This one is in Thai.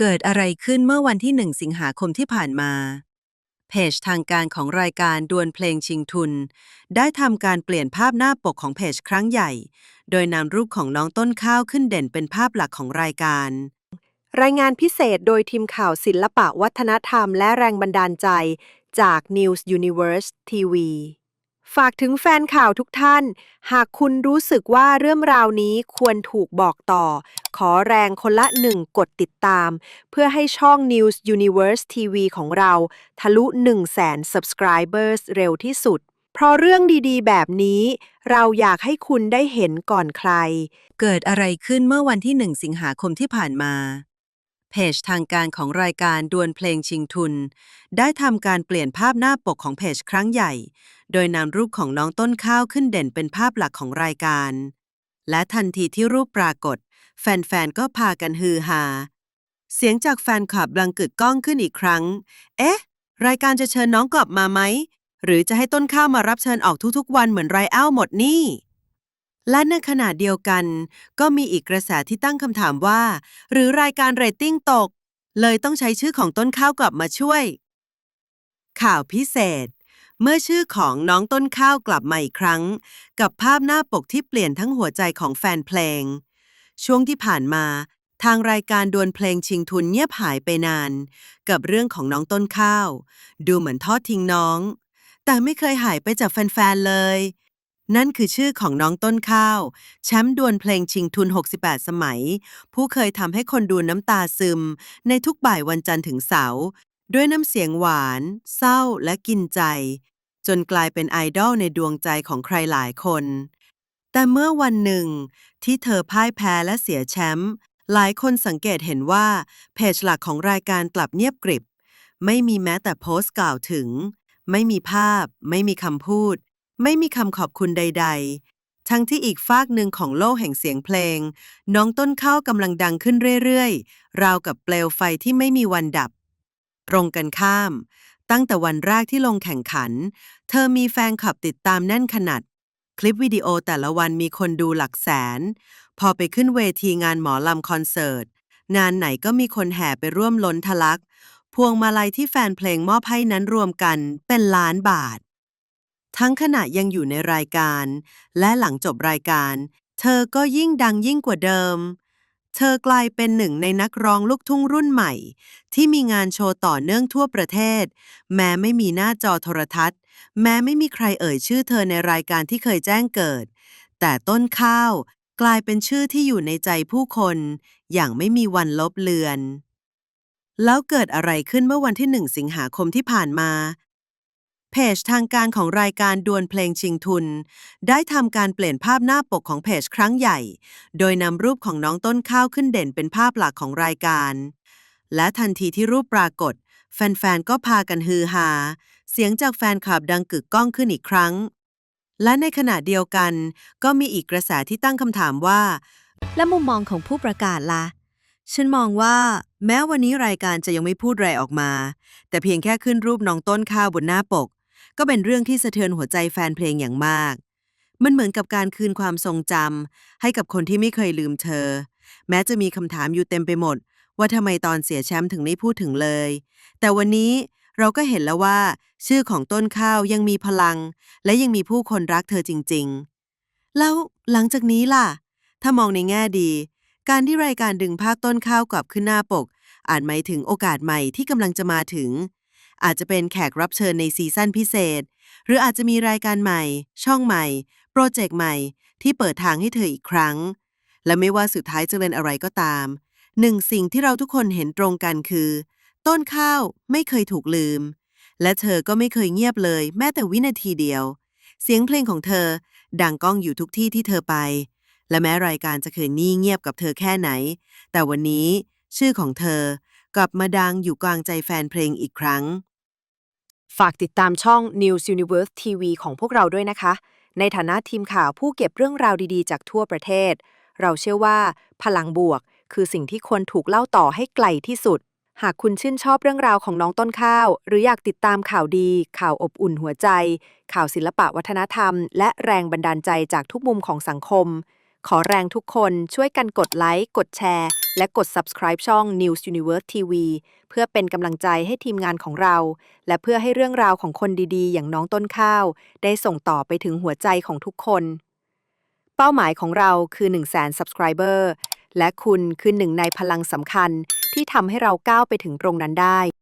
เกิดอะไรขึ้นเมื่อวันที่ 1 สิงหาคมที่ผ่านมา เพจทางการของรายการดวลเพลงชิงทุน ได้ทำการเปลี่ยนภาพหน้าปกของเพจครั้งใหญ่ โดยนำรูปของน้องต้นข้าวขึ้นเด่นเป็นภาพหลักของรายการ รายงานพิเศษโดยทีมข่าวศิลปะวัฒนธรรมและแรงบันดาลใจจาก News Universe TV ฝากถึงแฟนข่าวทุกท่าน หากคุณรู้สึกว่าเรื่องราวนี้ควรถูกบอกต่อ ขอแรงคนละหนึ่งกดติดตาม เพื่อให้ช่อง News Universe TV ของเรา ทะลุ 1 0 0 0 0แสน subscribers เร็วที่สุด เพราะเรื่องดีๆ แบบนี้ เราอยากให้คุณได้เห็นก่อนใคร เกิดอะไรขึ้นเมื่อวันที่ 1 สิงหาคมที่ผ่านมา เพจทางการของรายการดวลเพลงชิงทุน ได้ทำการเปลี่ยนภาพหน้าปกของเพจครั้งใหญ่ โดยนำรูปของน้องต้นข้าวขึ้นเด่นเป็นภาพหลักของรายการ และทันทีที่รูปปรากฏ แฟนๆ ก็พากันฮือฮา เสียงจากแฟนคลับดังกึกก้องขึ้นอีกครั้ง เอ๊ะ รายการจะเชิญน้องกลับมาไหม หรือจะให้ต้นข้าวมารับเชิญออกทุกๆ วันเหมือนไรอ้าวหมดนี่ และในขณะเดียวกัน ก็มีอีกกระแสที่ตั้งคำถามว่า หรือรายการเรตติ้งตก เลยต้องใช้ชื่อของต้นข้าวกลับมาช่วย ข่าวพิเศษ เมื่อชื่อของน้องต้นข้าวกลับมาอีกครั้ง กับภาพหน้าปกที่เปลี่ยนทั้งหัวใจของแฟนเพลง ช่วงที่ผ่านมา ทางรายการดวลเพลงชิงทุนเงียบหายไปนาน กับเรื่องของน้องต้นข้าว ดูเหมือนทอดทิ้งน้อง แต่ไม่เคยหายไปจากแฟนๆเลย นั่นคือชื่อของน้องต้นข้าว แชมป์ดวลเพลงชิงทุน 68 สมัย ผู้เคยทำให้คนดูน้ำตาซึม ในทุกบ่ายวันจันทร์ถึงเสาร์ด้วยน้ำเสียงหวาน เศร้าและกินใจ จนกลายเป็นไอดอลในดวงใจของใครหลายคน แต่เมื่อวันหนึ่ง ที่เธอพ่ายแพ้และเสียแชมป์หลายคนสังเกตเห็นว่าเพจหลักของรายการกลับเงียบกริบ ไม่มีแม้แต่โพสต์กล่าวถึง ไม่มีภาพ ไม่มีคำพูด ไม่มีคำขอบคุณใด ๆ ทั้งที่อีกฟากหนึ่งของโลกแห่งเสียงเพลง น้องต้นข้าวกำลังดังขึ้นเรื่อยๆ ราวกับเปลวไฟที่ไม่มีวันดับ ตรงกันข้าม ตั้งแต่วันแรกที่ลงแข่งขัน เธอมีแฟนคลับติดตามแน่นขนาด คลิปวิดีโอแต่ละวันมีคนดูหลักแสน พอไปขึ้นเวทีงานหมอลำคอนเสิร์ตงานไหนก็มีคนแห่ไปร่วมล้นทะลัก พวงมาลัยที่แฟนเพลงมอบให้นั้นรวมกันเป็นล้านบาท ทั้งขณะยังอยู่ในรายการ และหลังจบรายการ เธอก็ยิ่งดังยิ่งกว่าเดิม เธอกลายเป็นหนึ่งในนักร้องลูกทุ่งรุ่นใหม่ ที่มีงานโชว์ต่อเนื่องทั่วประเทศ แม้ไม่มีหน้าจอโทรทัศน์ แม้ไม่มีใครเอ่ยชื่อเธอในรายการที่เคยแจ้งเกิด แต่ต้นข้าวกลายเป็นชื่อที่อยู่ในใจผู้คน อย่างไม่มีวันลบเลือน แล้วเกิดอะไรขึ้นเมื่อวันที่1สิงหาคมที่ผ่านมา เพจทางการของรายการดวลเพลงชิงทุน ได้ทำการเปลี่ยนภาพหน้าปกของเพจครั้งใหญ่ โดยนำรูปของน้องต้นข้าวขึ้นเด่นเป็นภาพหลักของรายการ และทันทีที่รูปปรากฏ แฟนๆ ก็พากันฮือฮา เสียงจากแฟนคลับดังกึกก้องขึ้นอีกครั้ง และในขณะเดียวกัน ก็มีอีกกระแสที่ตั้งคำถามว่า และมุมมองของผู้ประกาศล่ะฉันมองว่า แม้วันนี้รายการจะยังไม่พูดอะไรออกมา แต่เพียงแค่ขึ้นรูปน้องต้นข้าวบนหน้าปก ก็เป็นเรื่องที่สะเทือนหัวใจแฟนเพลงอย่างมาก มันเหมือนกับการคืนความทรงจำให้กับคนที่ไม่เคยลืมเธอ แม้จะมีคำถามอยู่เต็มไปหมด ว่าทำไมตอนเสียแชมป์ถึงไม่พูดถึงเลย แต่วันนี้เราก็เห็นแล้วว่า ชื่อของต้นข้าวยังมีพลัง และยังมีผู้คนรักเธอจริง ๆ แล้วหลังจากนี้ล่ะ ถ้ามองในแง่ดี การที่รายการดึงภาพต้นข้าวกลับขึ้นหน้าปก อาจหมายถึงโอกาสใหม่ที่กำลังจะมาถึง อาจจะเป็นแขกรับเชิญในซีซั่นพิเศษ หรืออาจจะมีรายการใหม่ ช่องใหม่ โปรเจกต์ใหม่ ที่เปิดทางให้เธออีกครั้ง และไม่ว่าสุดท้ายจะเป็นอะไรก็ตาม หนึ่งสิ่งที่เราทุกคนเห็นตรงกันคือ ต้นข้าวไม่เคยถูกลืม และเธอก็ไม่เคยเงียบเลย แม้แต่วินาทีเดียว เสียงเพลงของเธอดังก้องอยู่ทุกที่ที่เธอไป และแม้รายการจะเคยนิ่งเงียบกับเธอแค่ไหน แต่วันนี้ชื่อของเธอกลับมาดังอยู่กลางใจแฟนเพลงอีกครั้ง ฝากติดตามช่อง News Universe TV ของพวกเราด้วยนะคะ ในฐานะทีมข่าวผู้เก็บเรื่องราวดีๆ จากทั่วประเทศ เราเชื่อว่า พลังบวก คือสิ่งที่ควรถูกเล่าต่อให้ไกลที่สุด หากคุณชื่นชอบเรื่องราวของน้องต้นข้าว หรืออยากติดตามข่าวดี ข่าวอบอุ่นหัวใจ ข่าวศิลปะวัฒนธรรม และแรงบันดาลใจจากทุกมุมของสังคม ขอแรงทุกคนช่วยกันกดไลค์กดแชร์ และกด subscribe ช่อง News Universe TV เพื่อเป็นกำลังใจให้ทีมงานของเรา และเพื่อให้เรื่องราวของคนดีๆ อย่างน้องต้นข้าว ได้ส่งต่อไปถึงหัวใจของทุกคน เป้าหมายของเราคือ 1 0 0 0 0แสน subscriber และคุณคือหนึ่งในพลังสำคัญที่ทำให้เราก้าวไปถึงตรงนั้นได้